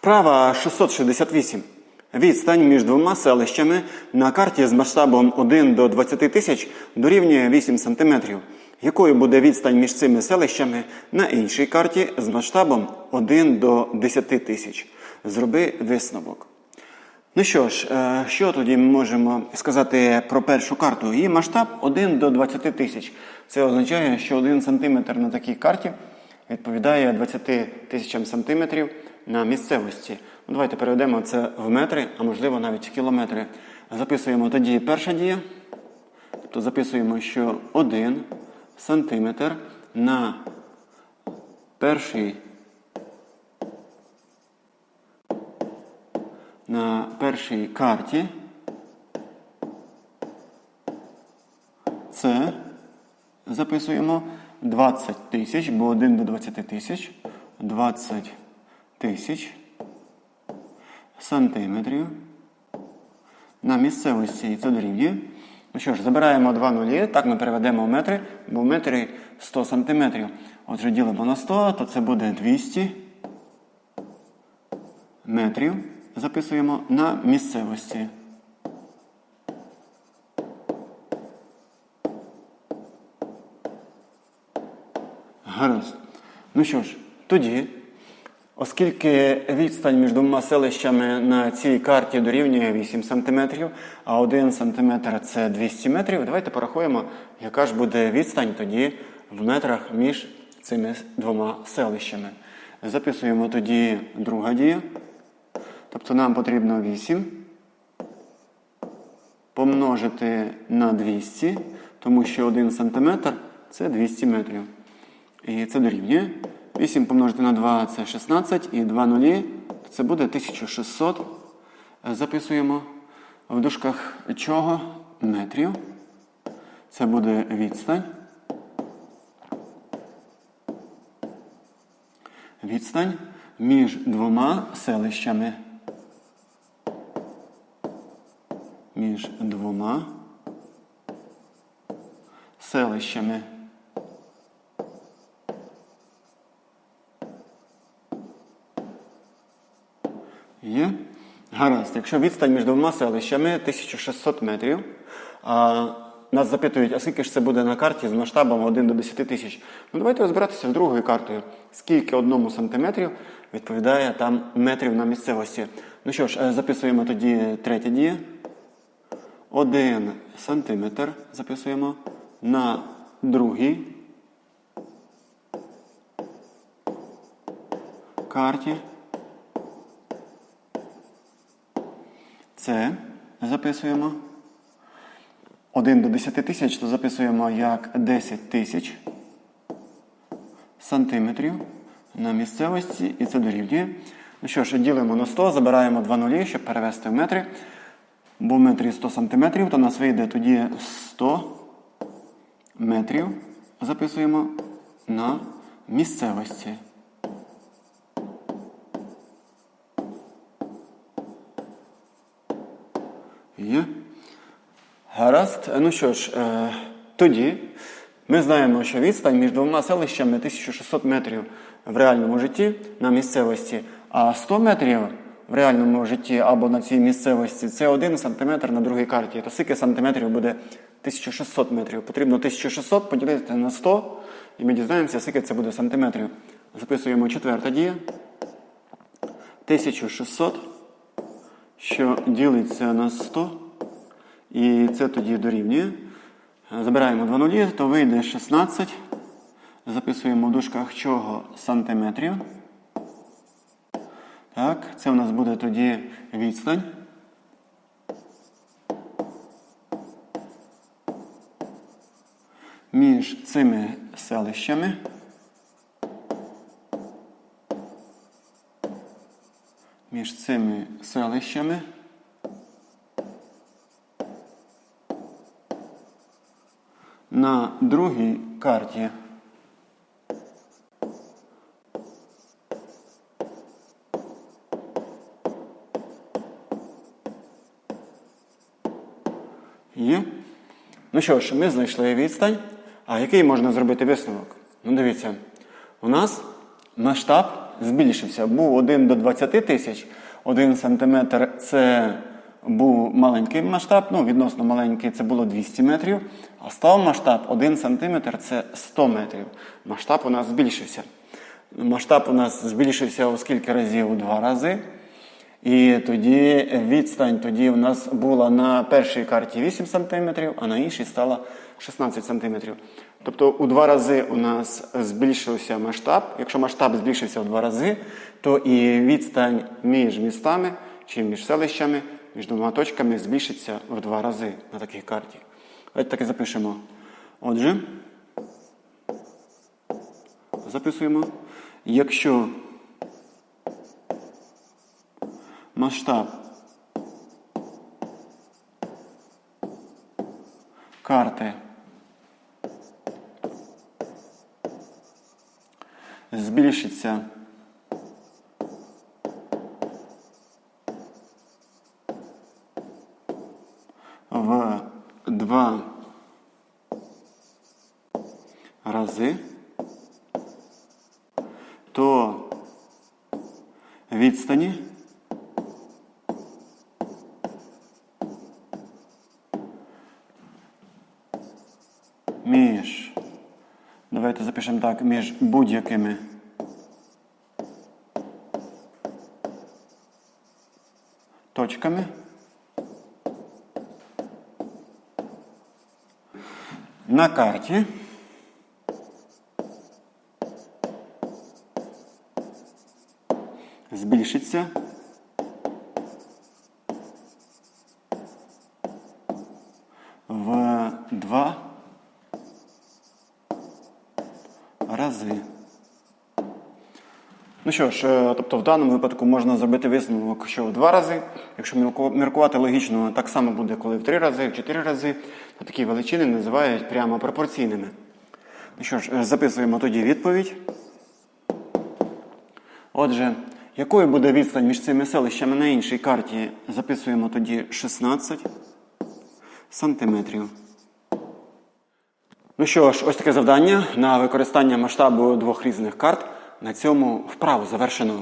Вправа 668. Відстань між двома селищами на карті з масштабом 1 до 20 тисяч дорівнює 8 см. Якою буде відстань між цими селищами на іншій карті з масштабом 1 до 10 тисяч? Зроби висновок. Ну що ж, е, що тоді ми можемо сказати про першу карту? Її масштаб 1 до 20 тисяч. Це означає, що 1 см на такій карті відповідає 20 тисячам сантиметрів на місцевості. Ну, давайте переведемо це в метри, а можливо навіть в кілометри. Записуємо тоді перша дія. Тобто записуємо, що 1 сантиметр на перший на першій карті це записуємо 20 тисяч, бо 1 до 20 тисяч. 20 тисяч сантиметрів на місцевості і це дорівнює. Ну що ж, забираємо два нулі, так ми переведемо в метри, бо в метрі 100 сантиметрів. Отже, ділимо на 100, то це буде 200 метрів. Записуємо на місцевості. Гаразд. Ну що ж, тоді, оскільки відстань між двома селищами на цій карті дорівнює 8 см, а 1 см це 200 метрів, давайте порахуємо, яка ж буде відстань тоді в метрах між цими двома селищами. Записуємо тоді друга дія. Тобто нам потрібно 8 помножити на 200, тому що 1 см це 200 метрів. І це дорівнює. 8 помножити на 2 це 16, і 2 нулі це буде 1600. Записуємо в дужках чого? Метрів. Це буде відстань. Відстань між двома селищами. Між двома селищами. Є? Гаразд. Якщо відстань між двома селищами 1600 метрів, а нас запитують, а скільки ж це буде на карті з масштабом 1 до 10 тисяч. Ну давайте розбиратися з другою картою. Скільки одному сантиметрів відповідає там метрів на місцевості. Ну що ж, е, записуємо тоді третє діє. 1 сантиметр записуємо на другій карті. Це записуємо 1 до 10 тисяч, то записуємо як 10 тисяч сантиметрів на місцевості, і це дорівнює. Ну що ж, ділимо на 100, забираємо 2 нулі, щоб перевести в метри. Бо в метрі 100 сантиметрів, то у нас вийде тоді 100 метрів. Записуємо на місцевості. Є. Гаразд. Ну що ж, е, тоді ми знаємо, що відстань між двома селищами 1600 метрів в реальному житті на місцевості, а 100 метрів в реальному житті або на цій місцевості це 1 сантиметр на другій карті. То скільки сантиметрів буде 1600 метрів? Потрібно 1600 поділити на 100, і ми дізнаємося, скільки це буде сантиметрів. Записуємо четверта дія. 1600 що ділиться на 100, і це тоді дорівнює. Забираємо 2 нулі, то вийде 16. Записуємо в дужках чого сантиметрів. Так, це у нас буде тоді відстань. Між цими селищами. Між цими селищами. На другій карті є. Ну що ж, ми знайшли відстань. А який можна зробити висновок? Ну, дивіться, у нас масштаб збільшився. Був 1 до 20 тисяч, 1 сантиметр це був маленький масштаб, ну відносно маленький це було 200 метрів, а став масштаб 1 сантиметр це 100 метрів. Масштаб у нас збільшився. Масштаб у нас збільшився у скільки разів? У два рази. І тоді відстань тоді у нас була на першій карті 8 см, а на іншій стала 16 см. Тобто у два рази у нас збільшився масштаб. Якщо масштаб збільшився в два рази, то і відстань між містами чи між селищами, між двома точками збільшиться в два рази на такій карті. Давайте так і запишемо. Отже, записуємо. Якщо масштаб. Карти. Збільшиться. В два рази, то відстані між, запишемо так, між будь-якими. Точками. На карті. Збільшиться в два рази. Ну що ж, е, тобто в даному випадку можна зробити висновок, що в два рази. Якщо міркувати логічно, так само буде, коли в три рази, в чотири рази, то такі величини називають прямо пропорційними. Ну що ж, е, записуємо тоді відповідь. Отже, якою буде відстань між цими селищами на іншій карті? Записуємо тоді 16 сантиметрів. Ну що ж, ось таке завдання на використання масштабу двох різних карт. На цьому вправу завершено.